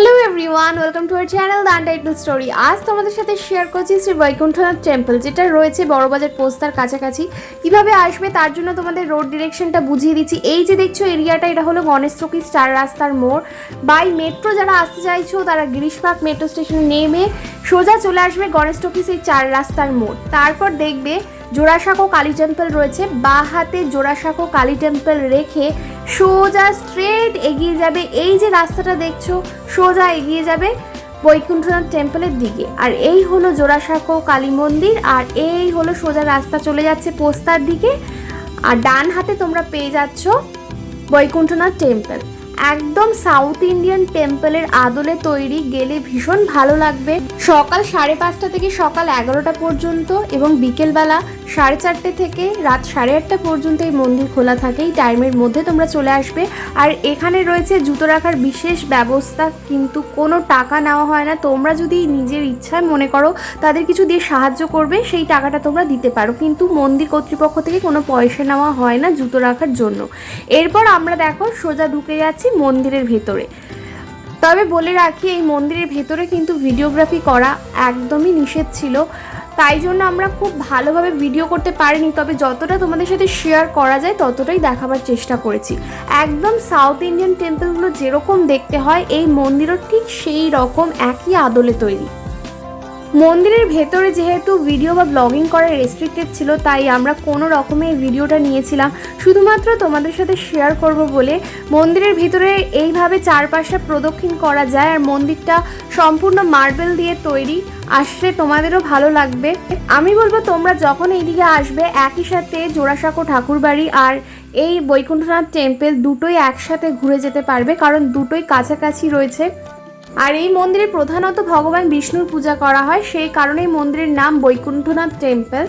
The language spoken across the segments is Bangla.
Hello everyone welcome to our channel the untitled story আজ তোমাদের সাথে শেয়ার করছি শ্রী বৈকুণ্ঠনাথ টেম্পল যেটা রয়েছে বড়বাজার পোস্তার কাছাকাছি। কীভাবে আসবে তার জন্য তোমাদের রোড ডিরেকশনটা বুঝিয়ে দিচ্ছি। এই যে দেখছ এরিয়াটা এটা হলো গণেশ চৌকি স্টার রাস্তার মোড়। বাই মেট্রো যারা আসতে চাইছো, তারা গিরিশ পার্ক মেট্রো স্টেশনে নেমে সোজা চলে আসবে গণেশ চৌকি সেই চার রাস্তার মোড়। তারপর দেখবে জোড়াসাঁকো কালী টেম্পল রয়েছে। বা হাতে জোড়াসাঁকো কালী টেম্পল রেখে সোজা স্ট্রেট এগিয়ে যাবে। এই যে রাস্তাটা দেখছ, সোজা এগিয়ে যাবে বৈকুণ্ঠনাথ টেম্পলের দিকে। আর এই হলো জোড়াসাঁকো কালী মন্দির, আর এই হলো সোজা রাস্তা চলে যাচ্ছে পোস্তার দিকে। আর ডান হাতে তোমরা পেয়ে যাচ্ছ বৈকুণ্ঠনাথ টেম্পল। একদম সাউথ ইন্ডিয়ান টেম্পলের আদলে তৈরি গেলে ভীষণ ভালো লাগবে। সকাল সাড়ে পাঁচটা থেকে সকাল এগারোটা পর্যন্ত এবং বিকেলবেলা সাড়ে চারটে থেকে রাত সাড়ে আটটা পর্যন্ত এই মন্দির খোলা থাকে। এই টাইমের মধ্যে তোমরা চলে আসবে। আর এখানে রয়েছে জুতো রাখার বিশেষ ব্যবস্থা, কিন্তু কোনো টাকা নেওয়া হয় না। তোমরা যদি নিজের ইচ্ছায় মনে করো তাদের কিছু দিয়ে সাহায্য করবে, সেই টাকাটা তোমরা দিতে পারো। কিন্তু মন্দির কর্তৃপক্ষ থেকে কোনো পয়সা নেওয়া হয় না জুতো রাখার জন্য। এরপর আমরা দেখো সোজা ঢুকে যাচ্ছি মন্দিরের ভেতরে। তবে বলে রাখি, এই মন্দিরের ভেতরে কিন্তু ভিডিওগ্রাফি করা একদমই নিষেধ ছিল। তাই জন্য আমরা খুব ভালোভাবে ভিডিও করতে পারিনি, তবে যতটা তোমাদের সাথে শেয়ার করা যায়, ততটাই দেখাবার চেষ্টা করেছি। একদম সাউথ ইন্ডিয়ান টেম্পলগুলো যেরকম দেখতে হয়, এই মন্দিরও ঠিক সেই রকম একই আদলে তৈরি। মন্দিরের ভেতরে যেহেতু ভিডিও বা ব্লগিং করা রেস্ট্রিক্টেড ছিল, তাই আমরা কোনো রকমে ভিডিওটা নিয়েছিলাম। শুধুমাত্র তোমাদের সাথে শেয়ার করব বলে মন্দিরের ভিতরে এইভাবে চারপাশে প্রদক্ষিণ করা যায় আর মন্দিরটা সম্পূর্ণ মার্বেল দিয়ে তৈরি। আসলে তোমাদেরও ভালো লাগবে। আমি বলব, তোমরা যখন এইদিকে আসবে, একই সাথে জোড়াসাঁকো ঠাকুরবাড়ি আর এই বৈকুণ্ঠনাথ টেম্পল দুটোই একসাথে ঘুরে যেতে পারবে, কারণ দুটোই কাছাকাছি রয়েছে। আর এই মন্দিরে প্রধানত ভগবান বিষ্ণুর পূজা করা হয়। সেই কারণে মন্দিরের নাম বৈকুণ্ঠনাথ টেম্পল।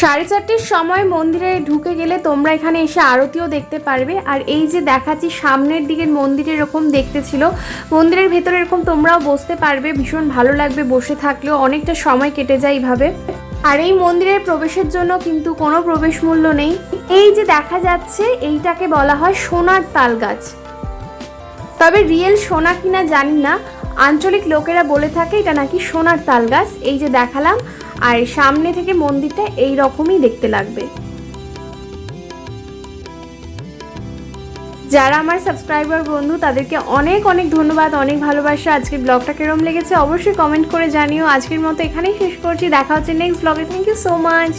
সাড়ে চারটের সময় মন্দিরে ঢুকে গেলে তোমরা এখানে এসে আরতিও দেখতে পারবে। আর এই যে দেখাচ্ছি, সামনের দিকের মন্দিরে এরকম দেখতে ছিল। মন্দিরের ভেতরে এরকম তোমরাও বসতে পারবে। ভীষণ ভালো লাগবে বসে থাকলেও। অনেকটা সময় কেটে যায় এইভাবে। আর এই মন্দিরের প্রবেশের জন্য কিন্তু কোনো প্রবেশ মূল্য নেই। এই যে দেখা যাচ্ছে, এইটাকে বলা হয় সোনার তাল গাছ। তবে রিয়েল সোনা কিনা জানি না। আঞ্চলিক লোকেরা বলে থাকে এটা নাকি সোনার তাল গাছ এই যে দেখালাম, আর সামনে থেকে মন্দিরটা এই রকমই দেখতে লাগবে। যারা আমার সাবস্ক্রাইবার বন্ধু, তাদেরকে অনেক অনেক ধন্যবাদ, অনেক ভালোবাসা। আজকের ব্লগটা কিরম লেগেছে অবশ্যই কমেন্ট করে জানিও। আজকের মতো এখানেই শেষ করছি। দেখা হচ্ছে নেক্সট ব্লগে থ্যাংক ইউ সো মাচ